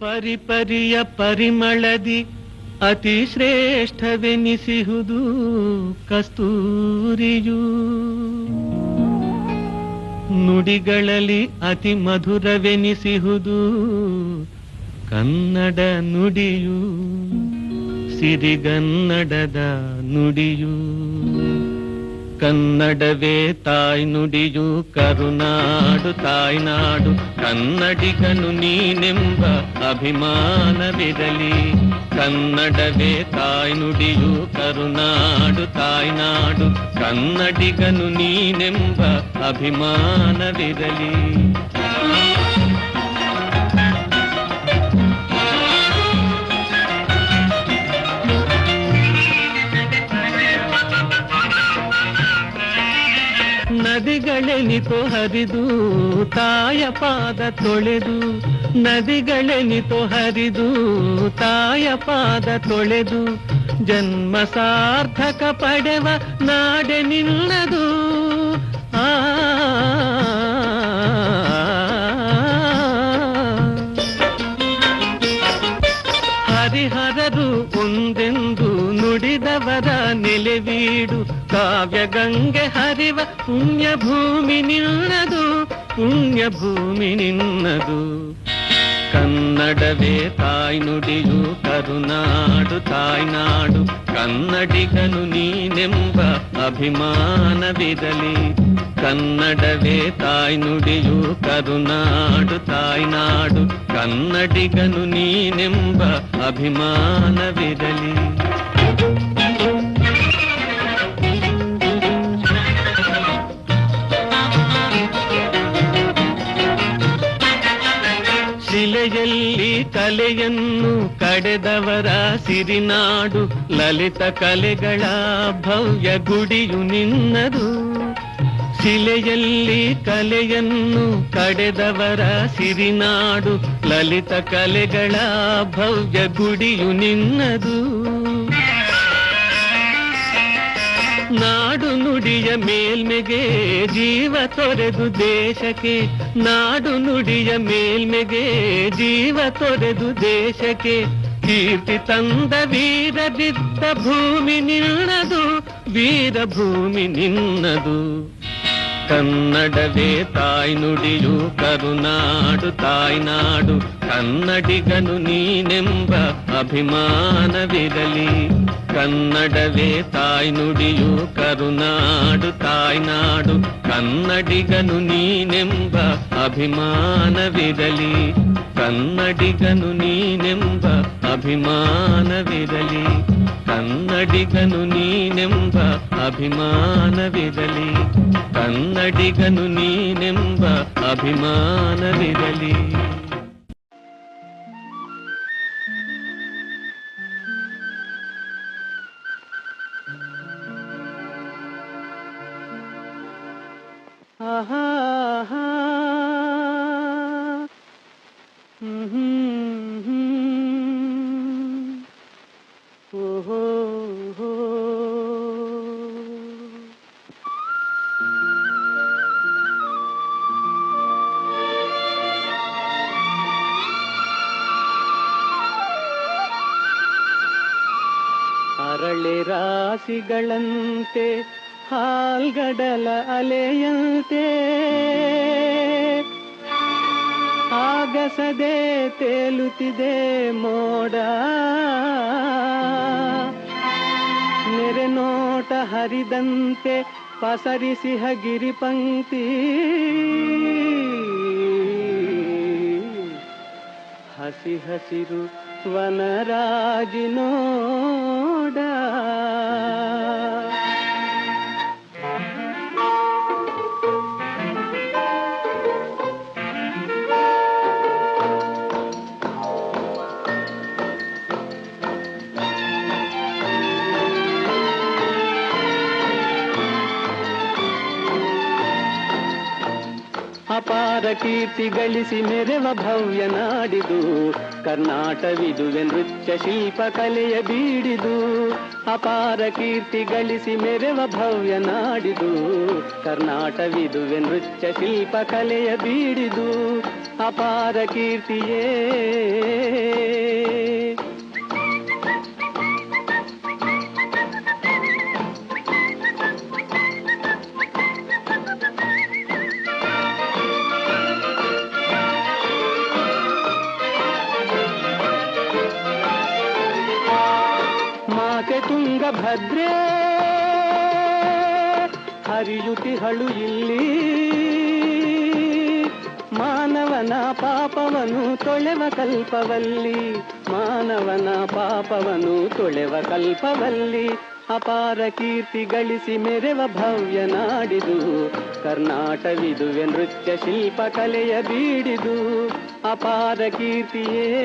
ಪರಿಪರಿಯ ಪರಿಮಳದಿ ಅತಿ ಶ್ರೇಷ್ಠವೆನಿಸಿಹುದು ಕಸ್ತೂರಿಯು. ನುಡಿಗಳಲ್ಲಿ ಅತಿ ಮಧುರವೆನಿಸಿಹುದು ಕನ್ನಡ ನುಡಿಯು ಸಿರಿಗನ್ನಡದ ನುಡಿಯು. ಕನ್ನಡವೇ ತಾಯ್ ನುಡಿಯು, ಕರುನಾಡು ತಾಯ್ನಾಡು ಕನ್ನಡಿಗನು ನೀನೆಂಬ ಅಭಿಮಾನವಿರಲಿ. ಕನ್ನಡವೇ ತಾಯ್ ನುಡಿಯು, ಕರುನಾಡು ತಾಯ್ನಾಡು ಕನ್ನಡಿಗನು ನೀನೆಂಬ ಅಭಿಮಾನವಿರಲಿ. ನದಿಗಳೆನಿತೋ ಹರಿದು ತಾಯ ಪಾದ ತೊಳೆದು ನದಿಗಳೆನಿತು ಹರಿದು ತಾಯ ಪಾದ ತೊಳೆದು ಜನ್ಮ ಸಾರ್ಥಕ ಪಡೆವ ನಾಡೆ ನಿನ್ನದು ಆ ಹರಿಹರರು ಒಂದೆಂದು ನುಡಿದವರ ನೆಲೆವೀಡು ಕಾವ್ಯ ಗಂಗೆ ಹರಿವ ಪುಣ್ಯ ಭೂಮಿ ನಿನ್ನದು ಪುಣ್ಯ ಭೂಮಿ ನಿನ್ನದು ಕನ್ನಡವೇ ತಾಯ್ ನುಡಿಯು ಕರುನಾಡು ತಾಯ್ನಾಡು ಕನ್ನಡಿಗನು ನೀನೆಂಬ ಅಭಿಮಾನವಿರಲಿ ಕನ್ನಡವೇ ತಾಯ್ ನುಡಿಯು ಕರುನಾಡು ತಾಯ್ನಾಡು ಕನ್ನಡಿಗನು ನೀನೆಂಬ ಅಭಿಮಾನವಿರಲಿ ಕಲೆಯನ್ನು ಕಡೆದವರ ಸಿರಿನಾಡು, ಲಲಿತ ಕಲೆಗಳ ಭವ್ಯ ಗುಡಿಯು ನಿನ್ನದು. ಶಿಲೆಯಲ್ಲಿ ಕಲೆಯನ್ನು ಕಡೆದವರ ಸಿರಿನಾಡು, ಲಲಿತ ಕಲೆಗಳ ಭವ್ಯ ಗುಡಿಯು ನಿನ್ನದು. ನಾಡು ನುಡಿಯ ಮೇಲ್ಮೆಗೆ ಜೀವ ತೊರೆದು ದೇಶಕ್ಕೆ. ನಾಡು ನುಡಿಯ ಮೇಲ್ಮೆಗೆ ಜೀವ ತೊರೆದು ದೇಶಕ್ಕೆ. ಕೀರ್ತಿ ತಂದ ವೀರದಿದ್ದ ಭೂಮಿ ನಿನ್ನದು ವೀರ ಭೂಮಿ ನಿನ್ನದು. ಕನ್ನಡವೇ ತಾಯ್ ನುಡಿಯು, ಕರುನಾಡು ತಾಯ್ನಾಡು ಕನ್ನಡಿಗನು ನೀನೆಂಬ ಅಭಿಮಾನವಿರಲಿ. ಕನ್ನಡವೇ ತಾಯ್ ನುಡಿಯು ಕರುನಾಡು ತಾಯ್ನಾಡು ಕನ್ನಡಿಗನು ನೀನೆಂಬ ಅಭಿಮಾನವಿರಲಿ ಕನ್ನಡಿಗನು ನೀನೆಂಬ ಅಭಿಮಾನವಿರಲಿ ಕನ್ನಡಿಗನು ನೀನೆಂಬ ಅಭಿಮಾನವಿರಲಿ ಕನ್ನಡಿಗನು ನೀನೆಂಬ ಅಭಿಮಾನವಿರಲಿ ಅರಳಿರಾಸಿಗಳಂತೆ ಹಾಲ್ಗಡಲ ಅಲೆಯಂತೆ. ಆಗಸದೆ ತೇಲುತ್ತಿದೆ ಮೋಡ. ನೆರೆ ನೋಟ ಹರಿದಂತೆ ಪಸರಿಸಿ ಹಗಿರಿ ಪಂಕ್ತಿ. ಹಸಿ ಹಸಿರು ವನರಾಜಿ ನೋಡ. ಅಪಾರ ಕೀರ್ತಿ ಗಳಿಸಿ ಮೆರೆವ ಭವ್ಯ ನಾಡಿದು. ಕರ್ನಾಟವಿದುವೆ ನೃತ್ಯ ಶಿಲ್ಪ ಕಲೆಯ ಬೀಡಿದು. ಅಪಾರ ಕೀರ್ತಿ ಗಳಿಸಿ ಮೆರೆವ ಭವ್ಯ ನಾಡಿದು. ಕರ್ನಾಟವಿದುವೆ ನೃತ್ಯ ಶಿಲ್ಪ ಕಲೆಯ ಬೀಡಿದು. ಅಪಾರ ಕೀರ್ತಿಯೇ ತುಂಗಭದ್ರೆ ಹರಿಯುತಿಹಳು ಇಲ್ಲಿ. ಮಾನವನ ಪಾಪವನು ತೊಳೆವ ಕಲ್ಪವಲ್ಲಿ, ಮಾನವನ ಪಾಪವನು ತೊಳೆವ ಕಲ್ಪವಲ್ಲಿ. ಅಪಾರ ಕೀರ್ತಿ ಗಳಿಸಿ ಮೆರೆವ ಭವ್ಯ ನಾಡಿದು ಕರ್ನಾಟವಿದುವೆ ನೃತ್ಯ ಶಿಲ್ಪ ಕಲೆಯ ಬೀಡಿದು. ಅಪಾರ ಕೀರ್ತಿಯೇ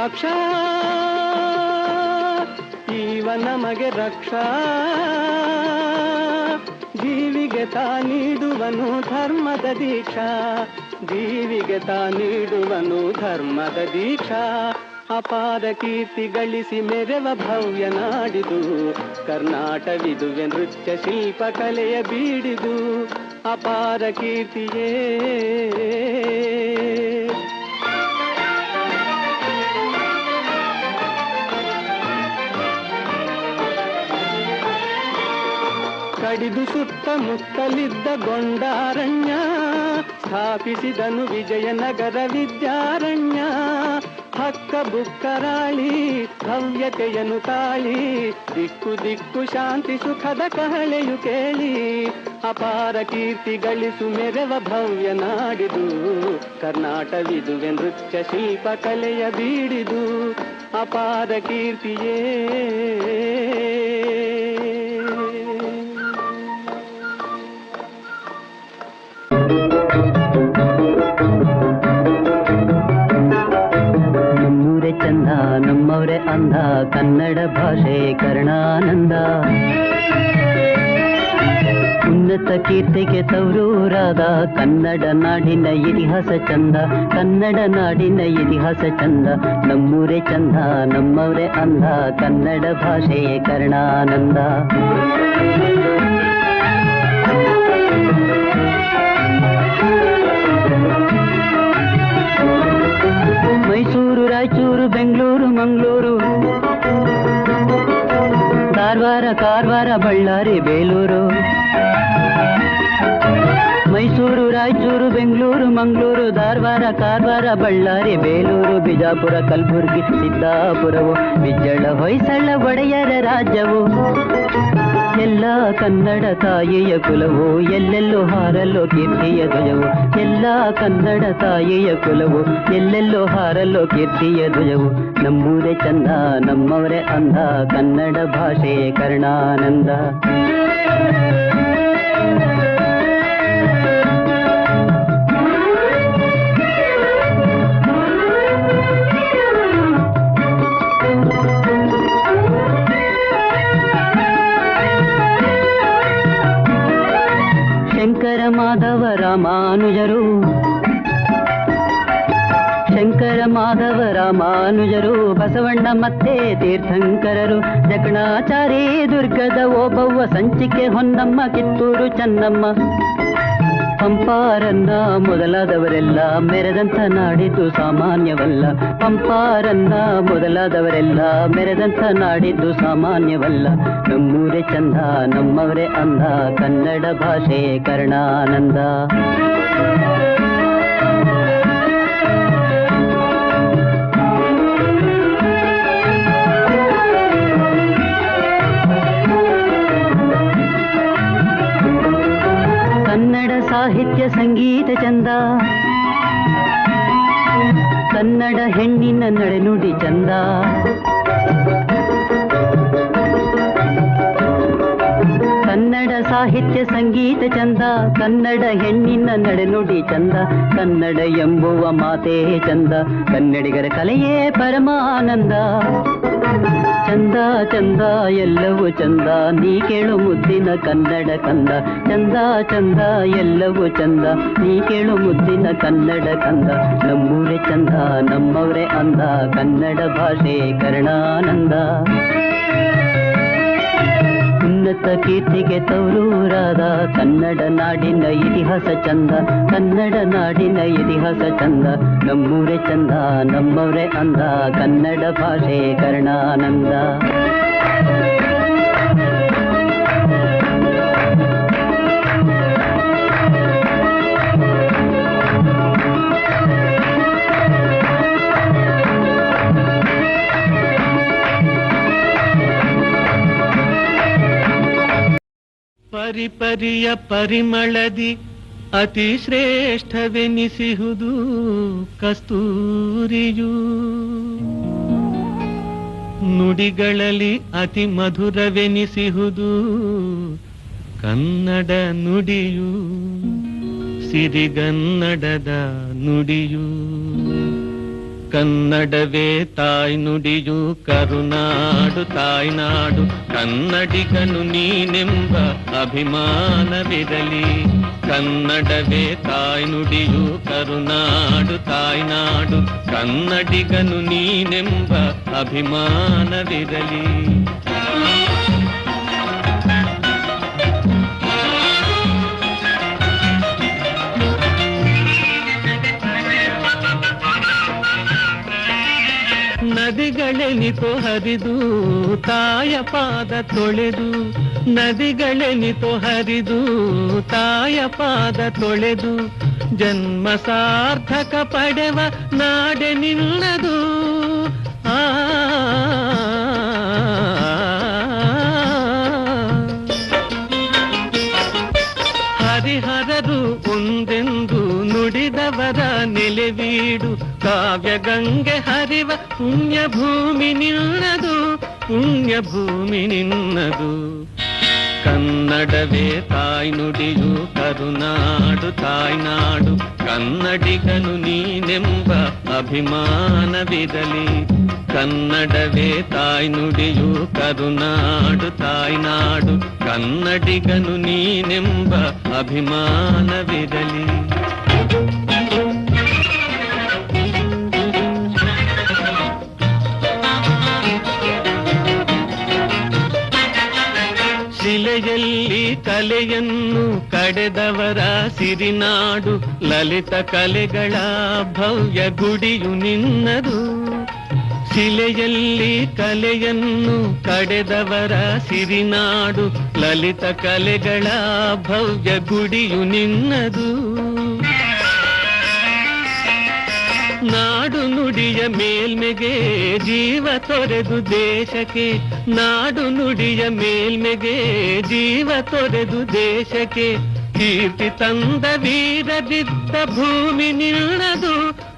ವಿರೂಪಾಕ್ಷ ಜೀವ ನಮಗೆ ರಕ್ಷಾ. ಜೀವಿಗೆ ತಾ ನೀಡುವನು ಧರ್ಮದ ದೀಕ್ಷಾ. ಜೀವಿಗೆ ತಾ ನೀಡುವನು ಧರ್ಮದ ದೀಕ್ಷಾ. ಅಪಾರ ಕೀರ್ತಿ ಗಳಿಸಿ ಮೆರೆವ ಭವ್ಯ ನಾಡಿದು. ಕರ್ನಾಟವಿದುವೆ ನೃತ್ಯ ಶಿಲ್ಪ ಕಲೆಯ ಬೀಡಿದು. ಅಪಾರ ಕೀರ್ತಿಯೇ. ಕಡಿದು ಸುತ್ತಮುತ್ತಲಿದ್ದ ಗೊಂಡಾರಣ್ಯ, ಸ್ಥಾಪಿಸಿದನು ವಿಜಯನಗರ ವಿದ್ಯಾರಣ್ಯ. ಹಕ್ಕ ಬುಕ್ಕರಾಳಿ ಭವ್ಯತೆಯನು ತಾಳಿ, ದಿಕ್ಕು ದಿಕ್ಕು ಶಾಂತಿ ಸುಖದ ಕಹಳೆಯು ಕೇಳಿ, ಅಪಾರ ಕೀರ್ತಿ ಗಳಿಸು ಮೆರೆವ ಭವ್ಯ ನಾಡಿದು. ಕರ್ನಾಟವಿದುವೆ ನೃತ್ಯ ಶಿಲ್ಪ ಕಲೆಯ ಬೀಡಿದು, ಅಪಾರ ಕೀರ್ತಿಯೇ. ಕನ್ನಡ ಭಾಷೆ ಕರ್ಣಾನಂದ. ಉನ್ನತ ಕೀರ್ತಿಗೆ ತವರೂರಾದ ಕನ್ನಡ ನಾಡಿನ ಇತಿಹಾಸ ಚಂದ, ಕನ್ನಡ ನಾಡಿನ ಇತಿಹಾಸ ಚಂದ. ನಮ್ಮೂರೇ ಚಂದ, ನಮ್ಮವರೇ ಅಂದ, ಕನ್ನಡ ಭಾಷೆ ಕರ್ಣಾನಂದ. ಮೈಸೂರು, ರಾಯಚೂರು, ಬೆಂಗಳೂರು, ಮಂಗಳೂರು. ಕಾರವಾರ ಕಾರವಾರ ಬಳ್ಳಾರಿ, ಬೇಲೂರು. ಮೈಸೂರು, ರಾಯಚೂರು, ಬೆಂಗಳೂರು, ಮಂಗಳೂರು, ಧಾರವಾಡ, ಕಾರವಾರ, ಬಳ್ಳಾರಿ, ಬೇಲೂರು, ಬಿಜಾಪುರ, ಕಲಬುರಗಿ, ಸಿದ್ದಾಪುರವು, ಬಿಜ್ಜಳ, ಹೊಯ್ಸಳ, ಒಡೆಯರ ರಾಜ್ಯವು. ಎಲ್ಲ ಕನ್ನಡ ತಾಯಿಯ ಕುಲವು, ಎಲ್ಲೆಲ್ಲೋ ಹಾರಲ್ಲೋ ಕೀರ್ತಿಯ ಧ್ವಜವು. ಎಲ್ಲ ಕನ್ನಡ ತಾಯಿಯ ಕುಲವು, ಎಲ್ಲೆಲ್ಲೋ ಹಾರಲ್ಲೋ ಕೀರ್ತಿಯ ಧ್ವಜವು. ನಮ್ಮೂರೇ ಚಂದ, ನಮ್ಮವರೇ ಅಂದ, ಕನ್ನಡ ಭಾಷೆ ಕರ್ಣಾನಂದ. ರಾಮಾನುಜರು ಶಂಕರ ಮಾಧವ ರಾಮಾನುಜರು ಬಸವಣ್ಣ ಮತ್ತೆ ತೀರ್ಥಂಕರರು ಜಕಣಾಚಾರಿ ದುರ್ಗದ ಓಬವ್ವ ಸಂಚಿಕೆ ಹೊನ್ನಮ್ಮ ಕಿತ್ತೂರು ಚೆನ್ನಮ್ಮ. ಪಂಪಾರನ್ನ ಮೊದಲಾದವರೆಲ್ಲ ಮೆರೆದಂತ ನಾಡಿದ್ದು ಸಾಮಾನ್ಯವಲ್ಲ. ಪಂಪಾರನ್ನ ಮೊದಲಾದವರೆಲ್ಲ ಮೆರೆದಂತ ನಾಡಿದ್ದು ಸಾಮಾನ್ಯವಲ್ಲ. ನಮ್ಮೂರೇ ಚಂದ, ನಮ್ಮವರೇ ಅಂದ ಕನ್ನಡ ಭಾಷೆ ಕರ್ಣಾನಂದ. ಸಾಹಿತ್ಯ ಸಂಗೀತ ಚಂದ. ಕನ್ನಡ ಹೆಣ್ಣಿನ ನಡೆನುಡಿ ಚಂದ. ಕನ್ನಡ ಸಾಹಿತ್ಯ ಸಂಗೀತ ಚಂದ. ಕನ್ನಡ ಹೆಣ್ಣಿನ ನಡೆನುಡಿ ಚಂದ. ಕನ್ನಡ ಎಂಬುವ ಮಾತೇ ಚಂದ. ಕನ್ನಡಿಗರ ಕಲೆಯೇ ಪರಮಾನಂದ. ಚಂದ ಚಂದ, ಎಲ್ಲವೂ ಚಂದ. ನೀ ಕೇಳು ಮುದ್ದಿನ ಕನ್ನಡ ಕಂದ. ಚಂದ ಚಂದ, ಎಲ್ಲವೂ ಚಂದ. ನೀ ಕೇಳು ಮುದ್ದಿನ ಕನ್ನಡ ಕಂದ. ನಮ್ಮೂರೇ ಚಂದ, ನಮ್ಮವರೇ ಅಂದ. ಕನ್ನಡ ಭಾಷೆ ಕರ್ಣಾನಂದ. ಉನ್ನತ ಕೀರ್ತಿಗೆ ತೌರೂರಾದ ಕನ್ನಡ ನಾಡಿನ ಇತಿಹಾಸ ಚಂದ, ಕನ್ನಡ ನಾಡಿನ ಇತಿಹಾಸ ಚಂದ. ನಮ್ಮೂರೇ ಚಂದ, ನಮ್ಮವರೇ ಅಂದ ಕನ್ನಡ ಭಾಷೆ ಕರ್ಣಾನಂದ. ಪರಿಪರಿಯ ಪರಿಮಳದಿ ಅತಿ ಶ್ರೇಷ್ಠವೆನಿಸಿಹುದು ಕಸ್ತೂರಿಯು. ನುಡಿಗಳಲ್ಲಿ ಅತಿ ಮಧುರವೆನಿಸಿಹುದು ಕನ್ನಡ ನುಡಿಯು ಸಿರಿಗನ್ನಡದ ನುಡಿಯು. ಕನ್ನಡವೇ ತಾಯ್ ನುಡಿಯು ಕರುನಾಡು ತಾಯ್ನಾಡು ಕನ್ನಡಿಗನು ನೀನೆಂಬ ಅಭಿಮಾನವಿರಲಿ ಕನ್ನಡವೇ ತಾಯ್ ನುಡಿಯು ಕರುನಾಡು ತಾಯ್ನಾಡು ಕನ್ನಡಿಗನು ನೀನೆಂಬ ಅಭಿಮಾನವಿರಲಿ ನದಿಗಳೆನಿತೋ ಹರಿದು ತಾಯ ಪಾದ ತೊಳೆದು ನದಿಗಳೆನಿತೋ ಹರಿದು ತಾಯ ಪಾದ ತೊಳೆದು ಜನ್ಮ ಸಾರ್ಥಕ ಪಡೆವ ನಾಡೆ ನಿಲ್ಲದು ಆ ಹರಿಹರರು ಒಂದೆಂದು ನುಡಿದವರ ನೆಲೆವೀಡು ಕಾವ್ಯ ಗಂಗೆ ಹರಿವ ಪುಣ್ಯ ಭೂಮಿ ನಿನ್ನದು ಪುಣ್ಯ ಭೂಮಿ ನಿನ್ನದು ಕನ್ನಡವೇ ತಾಯ್ ನುಡಿಯು ಕರುನಾಡು ತಾಯ್ನಾಡು ಕನ್ನಡಿಗನು ನೀನೆಂಬ ಅಭಿಮಾನವಿರಲಿ ಕನ್ನಡವೇ ತಾಯ್ ನುಡಿಯು ಕರುನಾಡು ತಾಯ್ನಾಡು ಕನ್ನಡಿಗನು ನೀನೆಂಬ ಅಭಿಮಾನವಿರಲಿ ಶಿಲೆಯಲ್ಲಿ ಕಲೆಯನ್ನು ಕಡೆದವರ ಸಿರಿನಾಡು, ಲಲಿತ ಕಲೆಗಳ ಭವ್ಯ ಗುಡಿಯು ನಿನ್ನದು. ಶಿಲೆಯಲ್ಲಿ ಕಲೆಯನ್ನು ಕಡೆದವರ ಸಿರಿನಾಡು, ಲಲಿತ ಕಲೆಗಳ ಭವ್ಯ ಗುಡಿಯು ನಿನ್ನದು. ನಾಡು ನುಡಿಯ ಮೇಲ್ಮೆಗೆ ಜೀವ ತೊರೆದು ದೇಶಕ್ಕೆ ನಾಡು ನುಡಿಯ ಮೇಲ್ಮೆಗೆ ಜೀವ ತೊರೆದು ದೇಶಕ್ಕೆ ಕೀರ್ತಿ ತಂದ ವೀರದಿದ್ದ ಭೂಮಿ ನಿನ್ನದು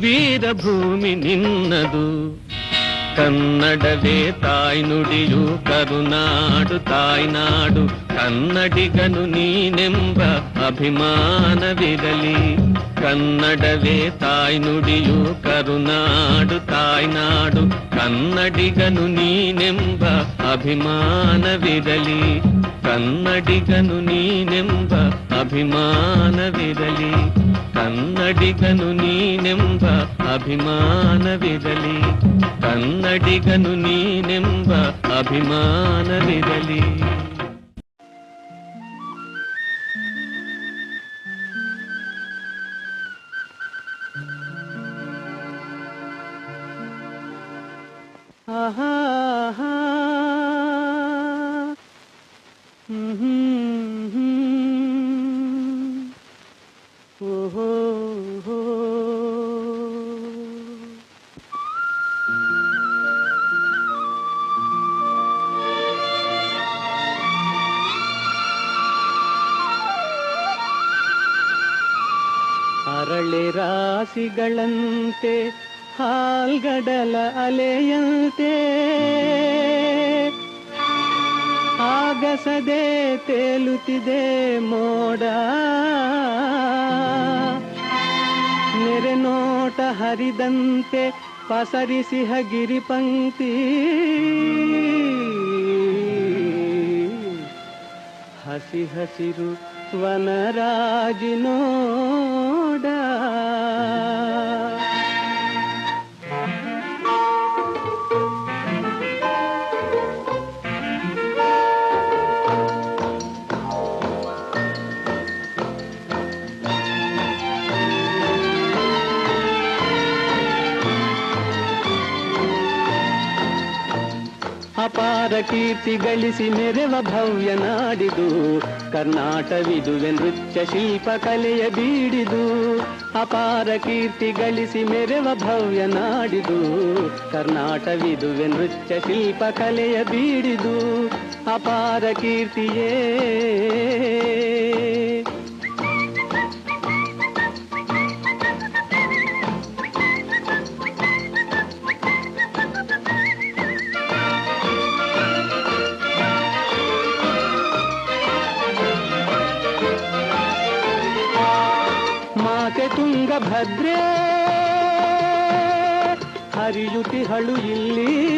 ವೀರ ಭೂಮಿ ನಿನ್ನದು ಕನ್ನಡವೇ ತಾಯ್ ನುಡಿಯು ಕರುನಾಡು ತಾಯ್ನಾಡು ಕನ್ನಡಿಗನು ನೀನೆಂಬ ಅಭಿಮಾನವಿರಲಿ ಕನ್ನಡವೇ ತಾಯ್ ನುಡಿಯು ಕರುನಾಡು ತಾಯ್ನಾಡು ಕನ್ನಡಿಗನು ನೀನೆಂಬ ಅಭಿಮಾನವಿರಲಿ ಕನ್ನಡಿಗನು ನೀನೆಂಬ ಅಭಿಮಾನವಿರಲಿ ಕನ್ನಡಿಗನು ನೀನೆಂಬ ಅಭಿಮಾನವಿರಲಿ ಕನ್ನಡಿಗನು ನೀನೆಂಬ ಅಭಿಮಾನವಿರಲಿ ರಾಶಿಗಳಂತೆ ಹಾಲ್ಗಡಲ ಅಲೆಯಂತೆ. ಆಗಸದೆ ತೇಲುತ್ತಿದೆ ಮೋಡ. ನೆರೆ ನೋಟ ಹರಿದಂತೆ ಪಸರಿಸಿಹ ಗಿರಿಪಂಕ್ತಿ ಹಸಿ ಹಸಿರು ವನರಾಜಿ ಕೀರ್ತಿ ಗಳಿಸಿ ಮೆರೆವ ಭವ್ಯ ನಾಡಿದು. ಕರ್ನಾಟವಿದುವೆ ನೃತ್ಯ ಶಿಲ್ಪ ಕಲೆಯ ಬೀಡಿದು. ಅಪಾರ ಕೀರ್ತಿ ಗಳಿಸಿ ಮೆರೆವ ಭವ್ಯ ನಾಡಿದು. ಕರ್ನಾಟವಿದುವೆ ನೃತ್ಯ ಶಿಲ್ಪ ಕಲೆಯ ಬೀಡಿದು. ಅಪಾರ ಕೀರ್ತಿಯೇ. ತುಂಗಭದ್ರೆ ಹರಿಯುತಿಹಳು ಇಲ್ಲಿ.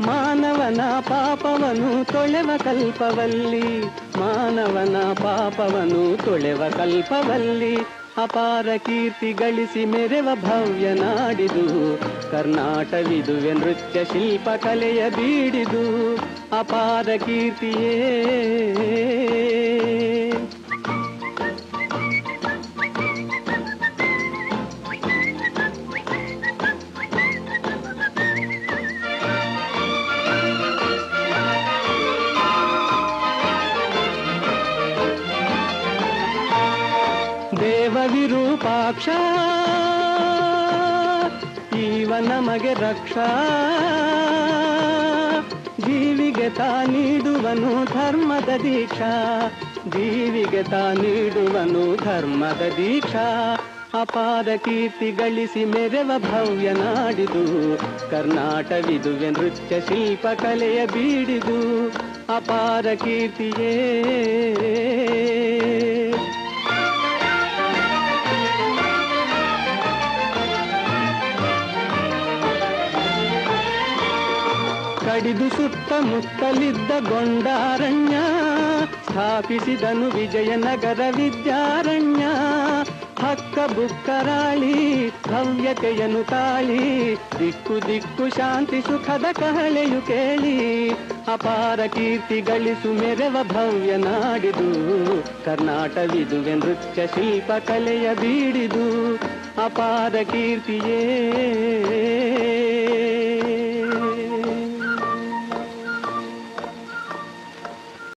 ಮಾನವನ ಪಾಪವನು ತೊಳೆವ ಕಲ್ಪವಲ್ಲಿ, ಮಾನವನ ಪಾಪವನು ತೊಳೆವ ಕಲ್ಪವಲ್ಲಿ, ಅಪಾರ ಕೀರ್ತಿ ಗಳಿಸಿ ಮೆರೆವ ಭವ್ಯ ನಾಡಿದು ಕರ್ನಾಟವಿದುವೆ ನೃತ್ಯ ಶಿಲ್ಪ ಕಲೆಯ ಬೀಡಿದು, ಅಪಾರ ಕೀರ್ತಿಯೇ. ವಿರೂಪಾಕ್ಷ ಜೀವ ನಮಗೆ ರಕ್ಷಾ. ಜೀವಿಗೆ ತಾ ನೀಡುವನು ಧರ್ಮದ ದೀಕ್ಷಾ. ಜೀವಿಗೆ ತಾ ನೀಡುವನು ಧರ್ಮದ ದೀಕ್ಷಾ. ಅಪಾರ ಕೀರ್ತಿ ಗಳಿಸಿ ಮೆರೆವ ಭವ್ಯ ನಾಡಿದು. ಕರ್ನಾಟವಿದುವೆ ನೃತ್ಯ ಶಿಲ್ಪ ಕಲೆಯ ಬೀಡಿದು. ಅಪಾರ ಕೀರ್ತಿಯೇ. ಕಡಿದು ಸುತ್ತಮುತ್ತಲಿದ್ದ ಗೊಂಡಾರಣ್ಯ, ಸ್ಥಾಪಿಸಿದನು ವಿಜಯನಗರ ವಿದ್ಯಾರಣ್ಯ. ಹಕ್ಕ ಬುಕ್ಕರಾಳಿ ಭವ್ಯತೆಯನು ತಾಳಿ, ದಿಕ್ಕು ದಿಕ್ಕು ಶಾಂತಿ ಸುಖದ ಕಹಳೆಯು ಕೇಳಿ, ಅಪಾರ ಕೀರ್ತಿ ಗಳಿಸು ಮೆರೆವ ಭವ್ಯ ನಾಡಿದು. ಕರ್ನಾಟವಿದುವೆ ನೃತ್ಯ ಶಿಲ್ಪ ಕಲೆಯ ಬೀಡಿದು, ಅಪಾರ ಕೀರ್ತಿಯೇ.